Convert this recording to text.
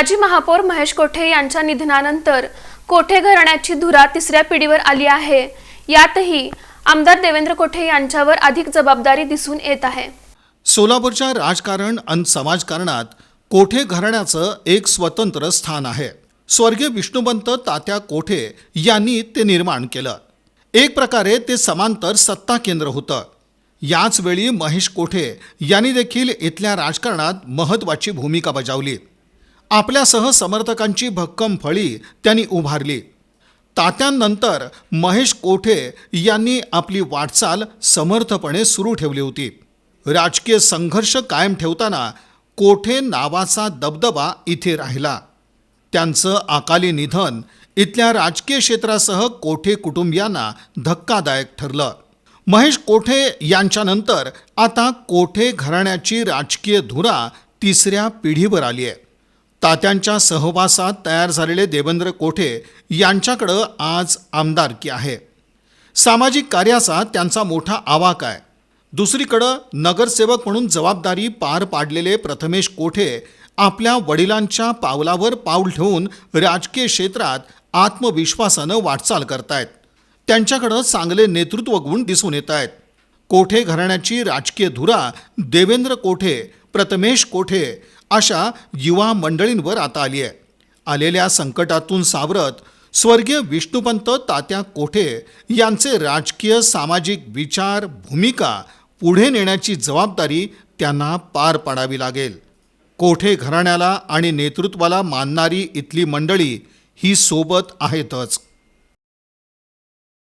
माजी महापौर महेश कोठे यांच्या निधनानंतर कोठे घराण्याची धुरा तिसऱ्या पिढीवर आली आहे? यातही आमदार देवेंद्र कोठे यांच्यावर अधिक जबाबदारी दिसून येत आहे. सोलापूरच्या राजकारण आणि समाजकारणात कोठे घराण्याचं एक स्वतंत्र स्थान आहे. स्वर्गीय विष्णुवंत तात्या कोठे यांनी ते निर्माण केलं. एक प्रकारे ते समांतर सत्ता केंद्र होतं. याचवेळी महेश कोठे यांनी देखील इथल्या राजकारणात महत्त्वाची भूमिका बजावली. आपल्यासह समर्थकांची भक्कम फळी त्यांनी उभारली. तात्यांनंतर महेश कोठे यांनी आपली वाटचाल समर्थपणे सुरू ठेवली होती. राजकीय संघर्ष कायम ठेवताना कोठे नावाचा दबदबा इथे राहिला. त्यांचं अकाली निधन इथल्या राजकीय क्षेत्रासह कोठे कुटुंबियांना धक्कादायक ठरलं. महेश कोठे यांच्यानंतर आता कोठे घराण्याची राजकीय धुरा तिसऱ्या पिढीवर आली आहे तात्यांच्या सहवासात तयार झालेले देवेंद्र कोठे यांच्याकडं आज आमदारकी आहे. सामाजिक कार्याचा त्यांचा मोठा आवाक आहे. दुसरीकडं नगरसेवक म्हणून जबाबदारी पार पाडलेले प्रथमेश कोठे आपल्या वडिलांच्या पावलावर पाऊल ठेवून राजकीय क्षेत्रात आत्मविश्वासानं वाटचाल करतायत. त्यांच्याकडं चांगले नेतृत्व गुण दिसून येत आहेत कोठे घराण्याची राजकीय धुरा देवेंद्र कोठे प्रथमेश कोठे अशा युवा मंडळींवर आता आली आहे. आलेल्या संकटातून सावरत स्वर्गीय विष्णुपंत तात्या कोठे यांचे राजकीय सामाजिक विचार भूमिका पुढे नेण्याची जबाबदारी त्यांना पार पाडावी लागेल. कोठे घराण्याला आणि नेतृत्वाला मानणारी इथली मंडळी ही सोबत आहेतच.